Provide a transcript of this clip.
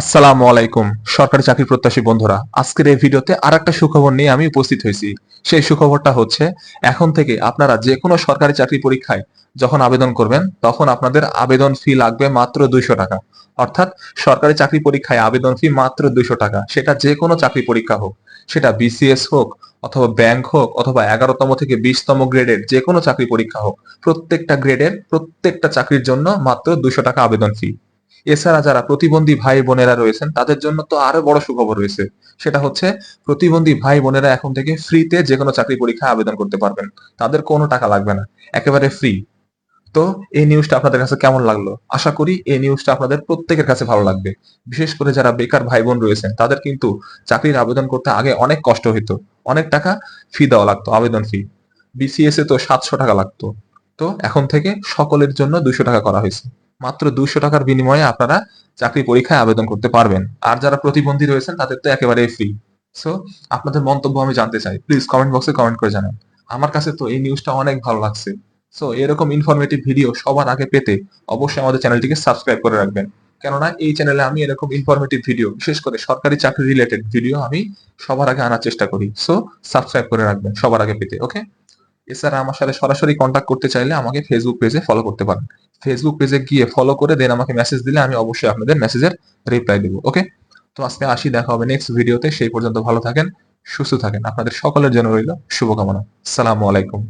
আসসালামু আলাইকুম, সরকারি চাকরি প্রত্যাশী বন্ধুরা। আজকের এই ভিডিওতে আর একটা সুখবর নিয়ে আমি উপস্থিত হয়েছি। সেই সুখবরটা হচ্ছে, এখন থেকে আপনারা যে কোনো সরকারি চাকরি পরীক্ষায় যখন আবেদন করবেন, তখন আপনাদের আবেদন ফি লাগবে মাত্র দুইশো টাকা। অর্থাৎ সরকারি চাকরি পরীক্ষায় আবেদন ফি মাত্র দুইশো টাকা। সেটা যে কোনো চাকরি পরীক্ষা হোক, সেটা বিসিএস হোক, অথবা ব্যাংক হোক, অথবা এগারোতম থেকে বিশতম গ্রেডের যে কোনো চাকরি পরীক্ষা হোক, প্রত্যেকটা গ্রেডের প্রত্যেকটা চাকরির জন্য মাত্র দুশো টাকা আবেদন ফি। এছাড়া যারা প্রতিবন্ধী ভাই বোনেরা রয়েছেন, তাদের জন্য তো আরও বড় সুখবর রয়েছে। সেটা হচ্ছে, প্রতিবন্ধী ভাই বোনেরা এখন থেকে ফ্রিতে যে কোনো চাকরি পরীক্ষায় আবেদন করতে পারবেন। তাদের কোনো টাকা লাগবে না, একেবারে ফ্রি তো এই নিউজটা আপনাদের কাছে কেমন লাগল? আশা করি এই নিউজটা আপনাদের প্রত্যেকের কাছে ভালো লাগবে। বিশেষ করে যারা বেকার ভাই বোন রয়েছেন, তাদের কিন্তু চাকরির আবেদন করতে আগে অনেক কষ্ট হইতো। অনেক টাকা ফি দেওয়া লাগতো, আবেদন ফি বিসিএস এ তো সাতশো টাকা লাগতো। তো এখন থেকে সকলের জন্য দুশো টাকা করা হয়েছে। মাত্র দুশো টাকার বিনিময়ে আপনারা চাকরি পরীক্ষায় আবেদন করতে পারবেন। আর যারা প্রতিবন্ধী রয়েছেন, তাদের তো একেবারে ফ্রি সো আপনাদের মন্তব্য আমি জানতে চাই। প্লিজ কমেন্ট বক্সে কমেন্ট করে জানান। আমার কাছে তো এই নিউজটা অনেক ভালো লাগছে। সো এরকম ইনফরমেটিভ ভিডিও সবার আগে পেতে অবশ্যই আমাদের চ্যানেলটিকে সাবস্ক্রাইব করে রাখবেন। কেননা, এই চ্যানেলে আমি এরকম ইনফরমেটিভ ভিডিও বিশেষ করে সরকারি চাকরি রিলেটেড ভিডিও আমি সবার আগে আনার চেষ্টা করি। সো সাবস্ক্রাইব করে রাখবেন সবার আগে পেতে ওকে এছাড়া আমার সাথে সরাসরি কন্ট্যাক্ট করতে চাইলে আমাকে ফেসবুক পেজে ফলো করতে পারেন। ফেসবুক পেজে গিয়ে ফলো করে দেন আমাকে মেসেজ দিলে আমি অবশ্যই আপনাদের মেসেজের রিপ্লাই দেবো ওকে তো আজকে আসি, দেখা হবে নেক্সট ভিডিওতে সেই পর্যন্ত ভালো থাকেন, সুস্থ থাকেন। আপনাদের সকলের জন্য রইল শুভকামনা। সালামু আলাইকুম।